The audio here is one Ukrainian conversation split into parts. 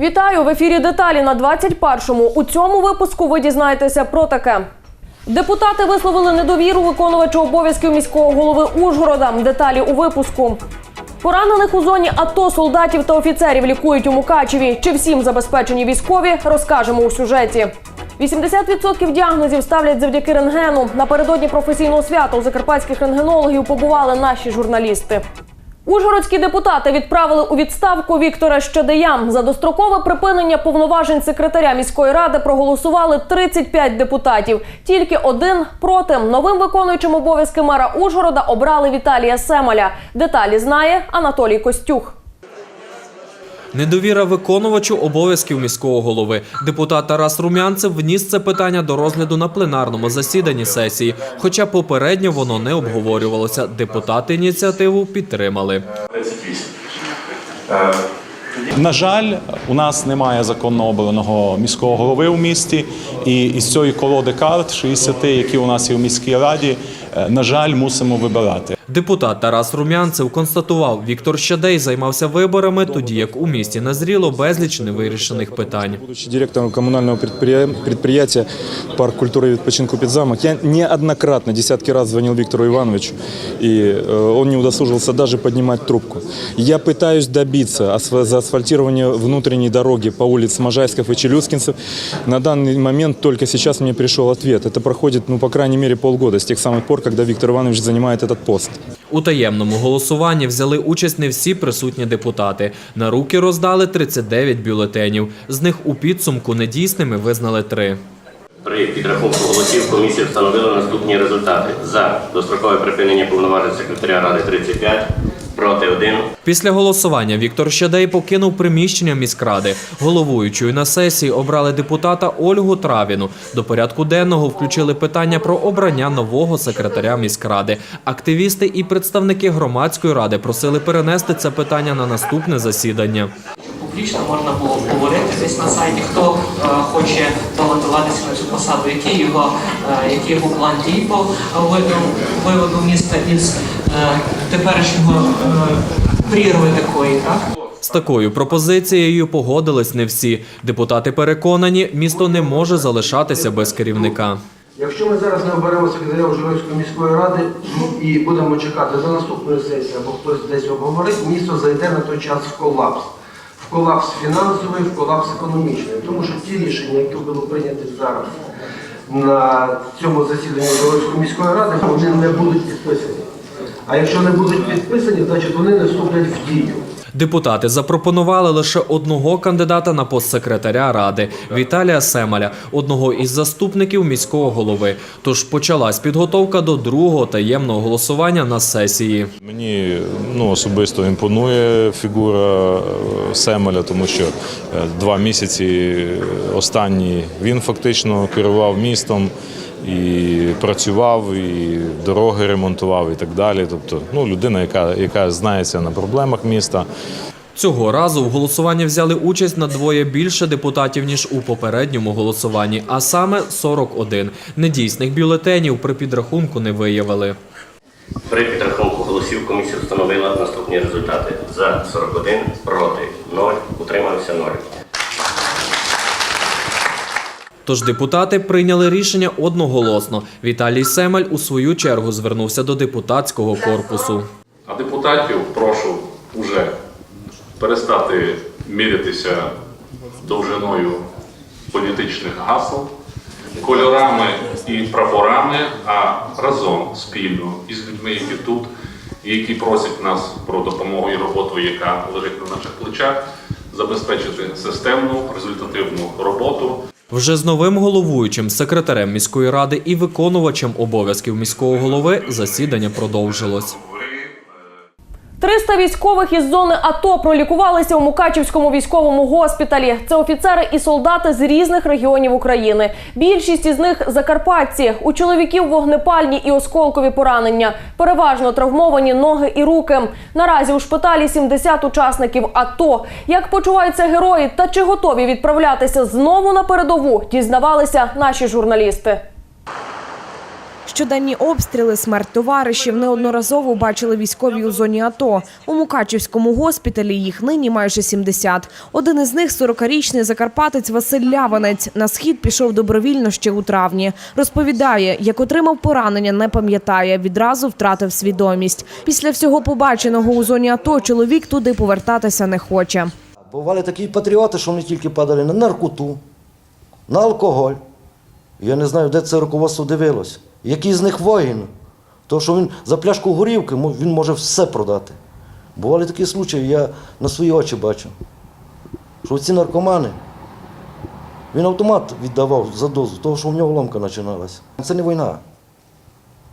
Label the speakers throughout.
Speaker 1: Вітаю в ефірі деталі на 21-му. У цьому випуску ви дізнаєтеся про таке. Депутати висловили недовіру виконувачу обов'язків міського голови Ужгорода. Деталі у випуску. Поранених у зоні АТО солдатів та офіцерів лікують у Мукачеві. Чи всім забезпечені військові, розкажемо у сюжеті. 80% діагнозів ставлять завдяки рентгену. Напередодні професійного свята у закарпатських рентгенологів побували наші журналісти. Ужгородські депутати відправили у відставку Віктора Щедея. За дострокове припинення повноважень секретаря міської ради проголосували 35 депутатів. Тільки один проти. Новим виконуючим обов'язки мера Ужгорода обрали Віталія Семаля. Деталі знає Анатолій Костюх.
Speaker 2: Недовіра виконувачу обов'язків міського голови. Депутат Тарас Румянцев вніс це питання до розгляду на пленарному засіданні сесії. Хоча попередньо воно не обговорювалося. Депутати ініціативу підтримали.
Speaker 3: 38.
Speaker 4: На жаль, у нас немає законно обраного міського голови у місті, і із цієї колоди карт 60, які у нас є в міській раді, на жаль, мусимо вибирати.
Speaker 2: Депутат Тарас Румянцев констатував, Віктор Щадей займався виборами, тоді як у місті назріло безліч невирішених питань.
Speaker 5: Будучи директором коммунального предприя- предприятия «Парк культуры и відпочинку «Підзамок», я неоднократно, десятки раз звонил Виктору Ивановичу, и э, он не удосужился даже поднимать трубку. Я пытаюсь добиться асф- заасфальтирования внутренней дороги по улице Можайсков и Челюскинцев. На данный момент только сейчас мне пришел ответ. Это проходит, ну, по крайней мере, полгода с тех самых пор, когда Виктор Иванович занимает этот пост.
Speaker 2: У таємному голосуванні взяли участь не всі присутні депутати. На руки роздали 39 бюлетенів. З них у підсумку недійсними визнали три.
Speaker 3: При підрахунку голосів комісія встановила наступні результати. За дострокове припинення повноважень секретаря Ради 35, проти один.
Speaker 2: Після голосування Віктор Щадей покинув приміщення міськради. Головуючою на сесії обрали депутата Ольгу Травіну. До порядку денного включили питання про обрання нового секретаря міськради. Активісти і представники громадської ради просили перенести це питання на наступне засідання.
Speaker 6: Публічно можна було говорити десь на сайті, хто е, хоче балотуватися на цю посаду, який його, е, який його план дій по виводу, виводу міста із е, теперішнього е, прірви такої, так?
Speaker 2: З такою пропозицією погодились не всі. Депутати переконані, місто не може залишатися без керівника.
Speaker 7: Якщо ми зараз не оберемо секретаря Ужгородської міської ради ну, і будемо чекати до наступної сесії, або хтось десь обговорить, місто зайде на той час в колапс. Колапс фінансовий, в колапс економічний. Тому що ті рішення, які були прийняті зараз на цьому засіданні Дорозької міської ради, вони не будуть підписані. А якщо не будуть підписані, значить вони не вступлять в дію.
Speaker 2: Депутати запропонували лише одного кандидата на пост секретаря ради Віталія Семаля, одного із заступників міського голови. Тож почалась підготовка до другого таємного голосування на сесії.
Speaker 4: Мені ну, особисто імпонує фігура е, Семеля, тому що е, два місяці останні він фактично керував містом і працював, і дороги ремонтував, і так далі. Тобто, ну, людина, яка, яка знається на проблемах міста.
Speaker 2: Цього разу в голосуванні взяли участь на двоє більше депутатів ніж у попередньому голосуванні, а саме 41. Недійсних бюлетенів при підрахунку не виявили.
Speaker 3: При підрахунку голосів комісія встановила наступні результати. За 41, проти 0, утримався 0.
Speaker 2: Тож депутати прийняли рішення одноголосно. Віталій Семель у свою чергу звернувся до депутатського корпусу.
Speaker 8: А депутатів прошу уже перестати мірятися довжиною політичних гасел, кольорами і прапорами, а разом спільно із людьми, які тут, які просять нас про допомогу і роботу, яка лежить на наших плечах, забезпечити системну результативну роботу.
Speaker 2: Вже з новим головуючим, секретарем міської ради і виконувачем обов'язків міського голови засідання продовжилось.
Speaker 1: 300 військових із зони АТО пролікувалися у Мукачівському військовому госпіталі. Це офіцери і солдати з різних регіонів України. Більшість із них закарпатці. У чоловіків вогнепальні і осколкові поранення. Переважно травмовані ноги і руки. Наразі у шпиталі 70 учасників АТО. Як почуваються герої та чи готові відправлятися знову на передову, дізнавалися наші журналісти.
Speaker 9: Щоденні обстріли, смерть товаришів неодноразово бачили військові у зоні АТО. У Мукачівському госпіталі їх нині майже 70. Один із них – 40-річний закарпатець Василь Ляванець. На схід пішов добровільно ще у травні. Розповідає, як отримав поранення, не пам'ятає. Відразу втратив свідомість. Після всього побаченого у зоні АТО чоловік туди повертатися не хоче.
Speaker 10: Бували такі патріоти, що вони тільки падали на наркоту, на алкоголь. Я не знаю, де це руководство дивилось. Який з них воїн? Тому що він за пляшку горівки він може все продати. Бували такі случаї, я на свої очі бачу. Що ці наркомани, він автомат віддавав за дозу, того, що в нього ломка починалася. Це не війна.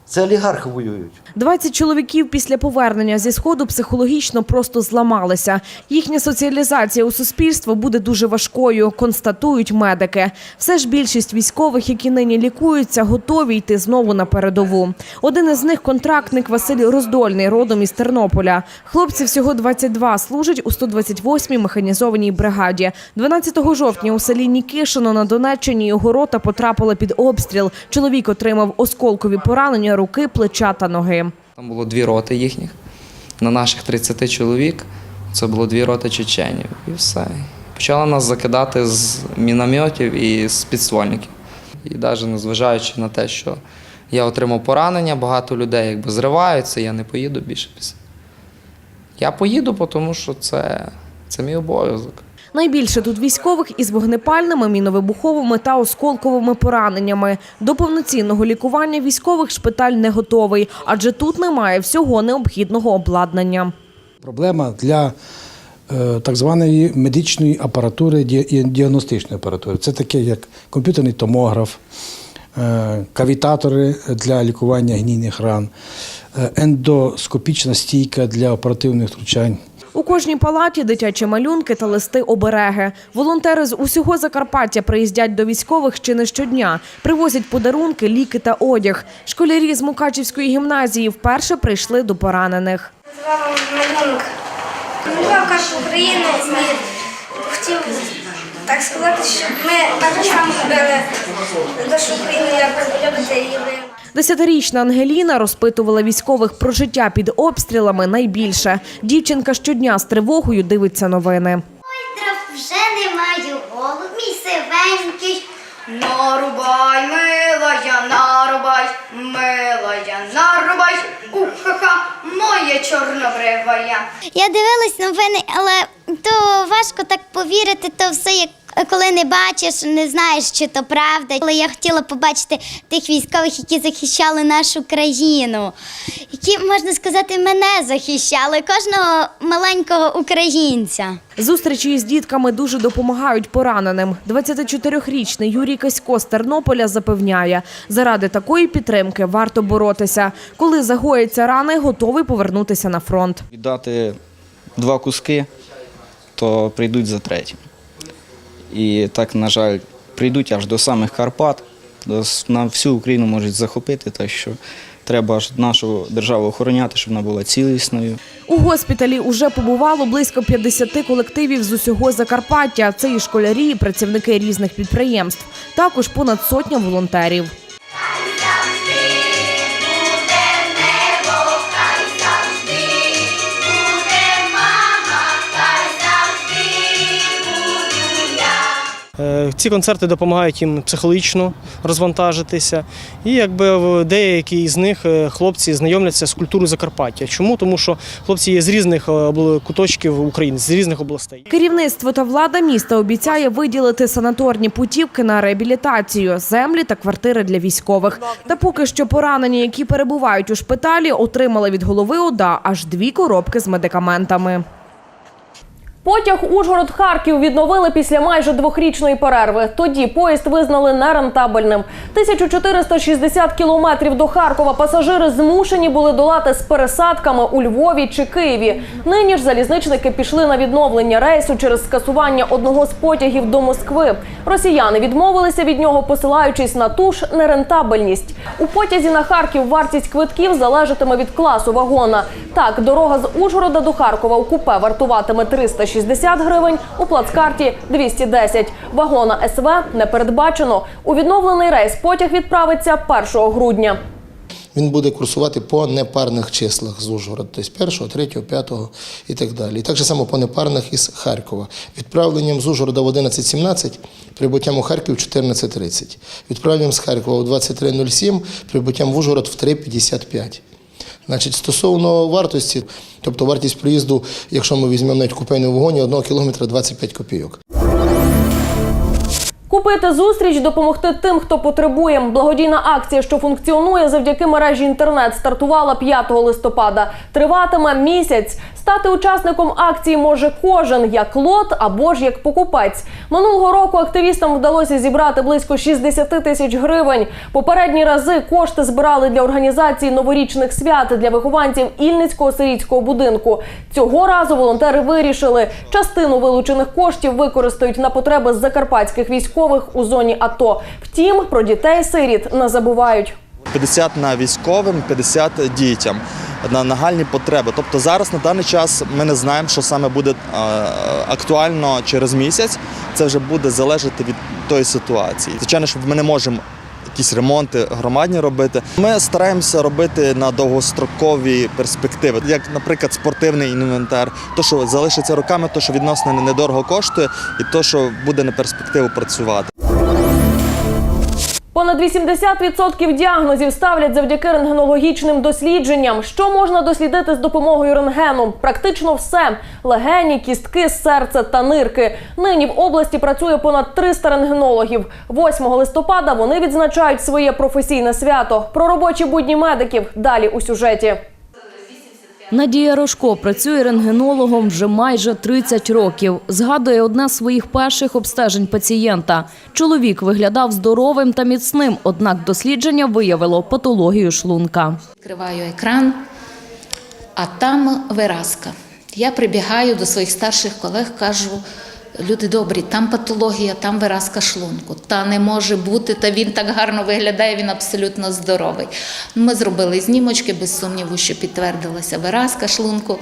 Speaker 10: Це олігархи воюють.
Speaker 9: 20 чоловіків після повернення зі сходу психологічно просто зламалися. Їхня соціалізація у суспільство буде дуже важкою, констатують медики. Все ж більшість військових, які нині лікуються, готові йти знову на передову. Один із них контрактник Василь Роздольний, родом із Тернополя. Хлопці всього 22, служать у 128-й механізованій бригаді. 12 жовтня у селі Нікишино на Донеччині його рота потрапила під обстріл. Чоловік отримав осколкові поранення руки, плеча та ноги.
Speaker 11: Там було дві роти їхніх. На наших 30 чоловік це було дві роти чеченів. І все. Почали нас закидати з мінометів і з підствольників. І навіть незважаючи на те, що я отримав поранення, багато людей якби зриваються, я не поїду більше. Я поїду, тому що це, це мій обов'язок.
Speaker 9: Найбільше тут військових із вогнепальними, міновибуховими та осколковими пораненнями. До повноцінного лікування військових шпиталь не готовий, адже тут немає всього необхідного обладнання.
Speaker 12: Проблема для е, так званої медичної апаратури, діагностичної апаратури. Це таке, як комп'ютерний томограф, е, кавітатори для лікування гнійних ран, е, ендоскопічна стійка для оперативних втручань.
Speaker 9: У кожній палаті дитячі малюнки та листи обереги. Волонтери з усього Закарпаття приїздять до військових чи не щодня, привозять подарунки, ліки та одяг. Школярі з Мукачівської гімназії вперше прийшли до поранених.
Speaker 13: Малюнок. Малював України хотів так сказати, щоб ми також вам робили нашу Україну, як ви любите її.
Speaker 9: Десятирічна Ангеліна розпитувала військових про життя під обстрілами найбільше. Дівчинка щодня з тривогою дивиться новини.
Speaker 13: Трав вже не маю голуб, мій сивенький. Нарубай, милая, нарубай, милая, нарубай, уха-ха, моя чорнобривая. Я дивилась новини, але то важко так повірити, то все як. Коли не бачиш, не знаєш, чи то правда. Але я хотіла побачити тих військових, які захищали нашу країну, які, можна сказати, мене захищали, кожного маленького українця.
Speaker 9: Зустрічі із дітками дуже допомагають пораненим. 24-річний Юрій Касько з Тернополя запевняє, заради такої підтримки варто боротися. Коли загояться рани, готовий повернутися на фронт.
Speaker 14: віддати два куски, то прийдуть за третім. І так, на жаль, прийдуть аж до самих Карпат, на всю Україну можуть захопити, так що треба ж нашу державу охороняти, щоб вона була цілісною.
Speaker 9: У госпіталі уже побувало близько 50 колективів з усього Закарпаття. Це і школярі, і працівники різних підприємств. Також понад сотня волонтерів.
Speaker 15: Ці концерти допомагають їм психологічно розвантажитися. І якби деякі з них е, хлопці знайомляться з культурою Закарпаття. Чому? Тому що хлопці є з різних е, куточків України, з різних областей.
Speaker 9: Керівництво та влада міста обіцяє виділити санаторні путівки на реабілітацію, землі та квартири для військових. Та поки що поранені, які перебувають у шпиталі, отримали від голови ОДА аж дві коробки з медикаментами.
Speaker 1: Потяг Ужгород-Харків відновили після майже двохрічної перерви. Тоді поїзд визнали нерентабельним. 1460 кілометрів до Харкова пасажири змушені були долати з пересадками у Львові чи Києві. Нині ж залізничники пішли на відновлення рейсу через скасування одного з потягів до Москви. Росіяни відмовилися від нього, посилаючись на ту ж нерентабельність. У потязі на Харків вартість квитків залежатиме від класу вагона. Так, дорога з Ужгорода до Харкова у купе вартуватиме 360 гривень, у плацкарті 210. Вагона СВ не передбачено. У відновлений рейс потяг відправиться 1 грудня.
Speaker 16: він буде курсувати по непарних числах з Ужгорода, тобто першого, третього, п'ятого і так далі. І так само по непарних із Харкова. Відправленням з Ужгорода в 11.17, прибуттям у Харків в 14.30. Відправленням з Харкова в 23.07, прибуттям в Ужгород в 3.55. Значить, стосовно вартості, тобто вартість проїзду, якщо ми візьмемо навіть купейний вагоні, одного кілометра 25 копійок.
Speaker 1: Купити зустріч, допомогти тим, хто потребує. Благодійна акція, що функціонує завдяки мережі інтернет, стартувала 5 листопада. Триватиме місяць. Стати учасником акції може кожен як лот або ж як покупець. Минулого року активістам вдалося зібрати близько 60 тисяч гривень. Попередні рази кошти збирали для організації новорічних свят для вихованців Ільницького сирійського будинку. Цього разу волонтери вирішили, частину вилучених коштів використають на потреби закарпатських військових у зоні АТО. Втім, про дітей-сиріт не забувають.
Speaker 17: 50 на військовим, 50 дітям на нагальні потреби. Тобто зараз на даний час ми не знаємо, що саме буде е, актуально через місяць. Це вже буде залежати від тої ситуації. Звичайно, що ми не можемо. Якісь ремонти громадні робити. Ми стараємося робити на довгострокові перспективи, як, наприклад, спортивний інвентар, то, що залишиться роками, то що відносно недорого коштує, і то, що буде на перспективу працювати.
Speaker 1: Понад 80% діагнозів ставлять завдяки рентгенологічним дослідженням. Що можна дослідити з допомогою рентгену? Практично все: легені, кістки, серце та нирки. Нині в області працює понад 300 рентгенологів. 8 листопада вони відзначають своє професійне свято. Про робочі будні медиків далі у сюжеті.
Speaker 18: Надія Рожко працює рентгенологом вже майже 30 років. Згадує одне з своїх перших обстежень пацієнта. Чоловік виглядав здоровим та міцним, однак дослідження виявило патологію шлунка.
Speaker 19: Відкриваю екран, а там виразка. Я прибігаю до своїх старших колег, кажу: люди добрі, там патологія, там виразка шлунку. Та не може бути, та він так гарно виглядає, він абсолютно здоровий. Ми зробили знімочки, без сумніву, що підтвердилася виразка шлунку,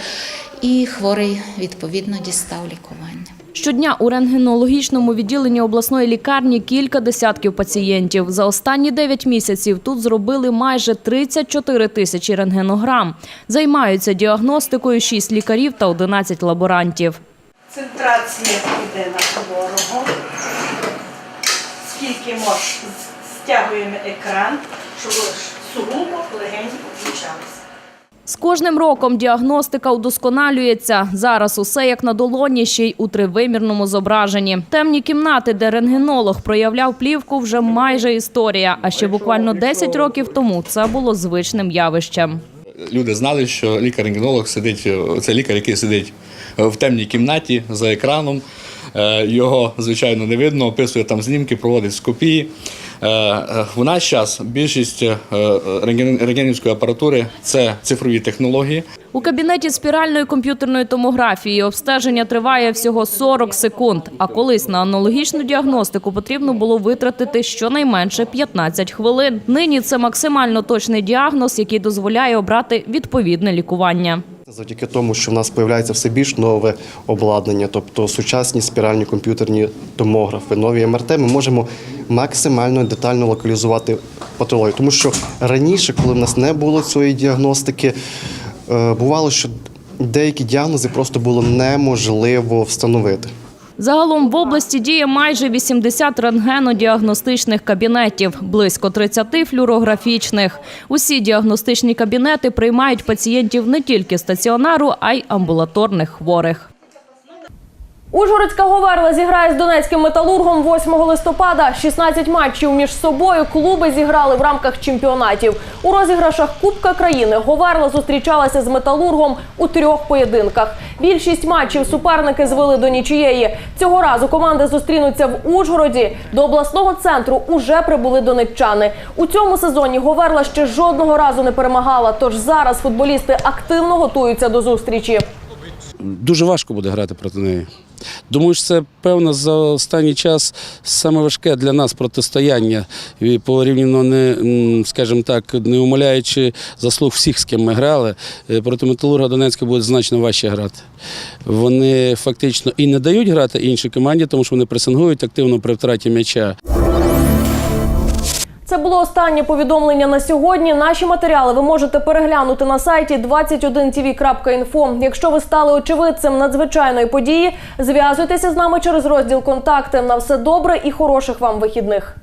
Speaker 19: і хворий відповідно дістав лікування.
Speaker 18: Щодня у рентгенологічному відділенні обласної лікарні кілька десятків пацієнтів. За останні 9 місяців тут зробили майже 34 тисячі рентгенограм. Займаються діагностикою 6 лікарів та 11 лаборантів.
Speaker 6: Центрація йде на хворого. Скільки мож, стягуємо екран, щоб сугубо легені включалися.
Speaker 18: З кожним роком діагностика удосконалюється. Зараз усе як на долоні, ще й у тривимірному зображенні. Темні кімнати, де рентгенолог проявляв плівку, вже майже історія. А ще буквально 10 років тому це було звичним явищем.
Speaker 8: Люди знали, що лікар-рентгенолог сидить, це лікар, який сидить в темній кімнаті за екраном. Е, Його, звичайно, не видно, описує там знімки, проводить скопії. Е, е, В наш час більшість е, рентгенівської апаратури це цифрові технології.
Speaker 18: У кабінеті спіральної комп'ютерної томографії обстеження триває всього 40 секунд. А колись на аналогічну діагностику потрібно було витратити щонайменше 15 хвилин. Нині це максимально точний діагноз, який дозволяє обрати відповідне лікування.
Speaker 20: Завдяки тому, що в нас з'являється все більш нове обладнання, тобто сучасні спіральні комп'ютерні томографи, нові МРТ, ми можемо максимально детально локалізувати патологію. Тому що раніше, коли в нас не було цієї діагностики, е, бувало, що деякі діагнози просто було неможливо встановити.
Speaker 18: Загалом в області діє майже 80 рентгенодіагностичних кабінетів, близько 30 флюорографічних. Усі діагностичні кабінети приймають пацієнтів не тільки стаціонару, а й амбулаторних хворих.
Speaker 1: Ужгородська Говерла зіграє з донецьким металургом 8 листопада. 16 матчів між собою клуби зіграли в рамках чемпіонатів. У розіграшах Кубка країни Говерла зустрічалася з металургом у трьох поєдинках. Більшість матчів суперники звели до нічиєї. Цього разу команди зустрінуться в Ужгороді. До обласного центру уже прибули донеччани. У цьому сезоні Говерла ще жодного разу не перемагала. Тож зараз футболісти активно готуються до зустрічі.
Speaker 21: Дуже важко буде грати проти неї. Думаю, що це певно за останній час саме важке для нас протистояння. І порівняно не, скажімо так, не умаляючи заслуг всіх, з ким ми грали, е, проти Металурга Донецька буде значно важче грати. Вони фактично і не дають грати іншій команді, тому що вони пресингують активно при втраті м'яча.
Speaker 1: Це було останнє повідомлення на сьогодні. Наші матеріали ви можете переглянути на сайті 21tv.info. Якщо ви стали очевидцем надзвичайної події, зв'язуйтеся з нами через розділ контакти. На все добре і хороших вам вихідних.